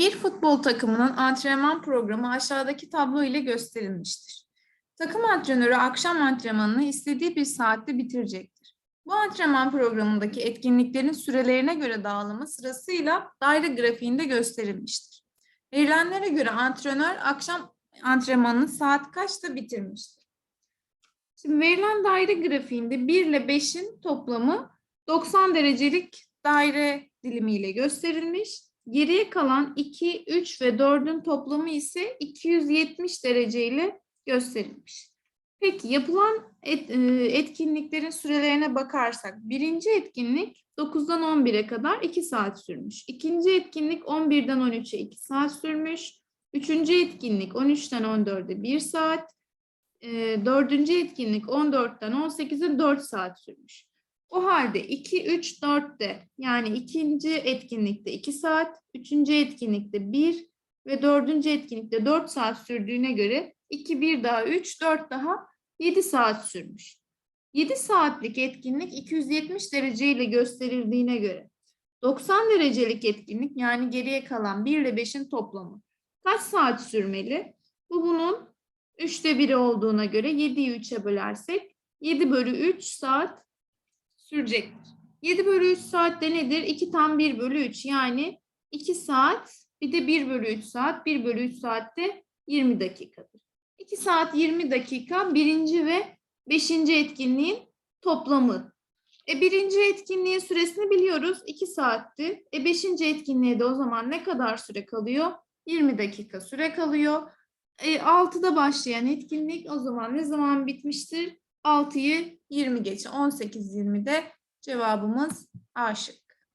Bir futbol takımının antrenman programı aşağıdaki tablo ile gösterilmiştir. Takım antrenörü akşam antrenmanını istediği bir saatte bitirecektir. Bu antrenman programındaki etkinliklerin sürelerine göre dağılımı sırasıyla daire grafiğinde gösterilmiştir. Verilenlere göre antrenör akşam antrenmanını saat kaçta bitirmiştir? Şimdi verilen daire grafiğinde 1 ile 5'in toplamı 90 derecelik daire dilimiyle gösterilmiş. Geriye kalan 2, 3 ve 4'ün toplamı ise 270 derece ile gösterilmiş. Peki yapılan et- e, etkinliklerin sürelerine bakarsak birinci etkinlik 9'dan 11'e kadar 2 saat sürmüş. İkinci etkinlik 11'den 13'e 2 saat sürmüş. Üçüncü etkinlik 13'ten 14'e 1 saat. E, dördüncü etkinlik 14'ten 18'e 4 saat sürmüş. O halde 2, 3, 4'te yani ikinci etkinlikte 2 saat, üçüncü etkinlikte 1 ve dördüncü etkinlikte 4 saat sürdüğüne göre 2, 1 daha 3, 4 daha 7 saat sürmüş. 7 saatlik etkinlik 270 derece ile gösterildiğine göre 90 derecelik etkinlik yani geriye kalan 1 ile 5'in toplamı kaç saat sürmeli? Bu bunun 3'te 1'i olduğuna göre 7'yi 3'e bölersek 7 bölü 3 saat sürecektir. 7 bölü 3 saatte nedir? 2 tam 1 bölü 3 yani 2 saat bir de 1 bölü 3 saat 1 bölü 3 saatte 20 dakikadır. 2 saat 20 dakika birinci ve beşinci etkinliğin toplamı. E birinci etkinliğin süresini biliyoruz 2 saatti. E beşinci etkinliğe de o zaman ne kadar süre kalıyor? 20 dakika süre kalıyor. E 6'da başlayan etkinlik o zaman ne zaman bitmiştir? 6'yı 20 geçe 18.20'de cevabımız A şıkkı.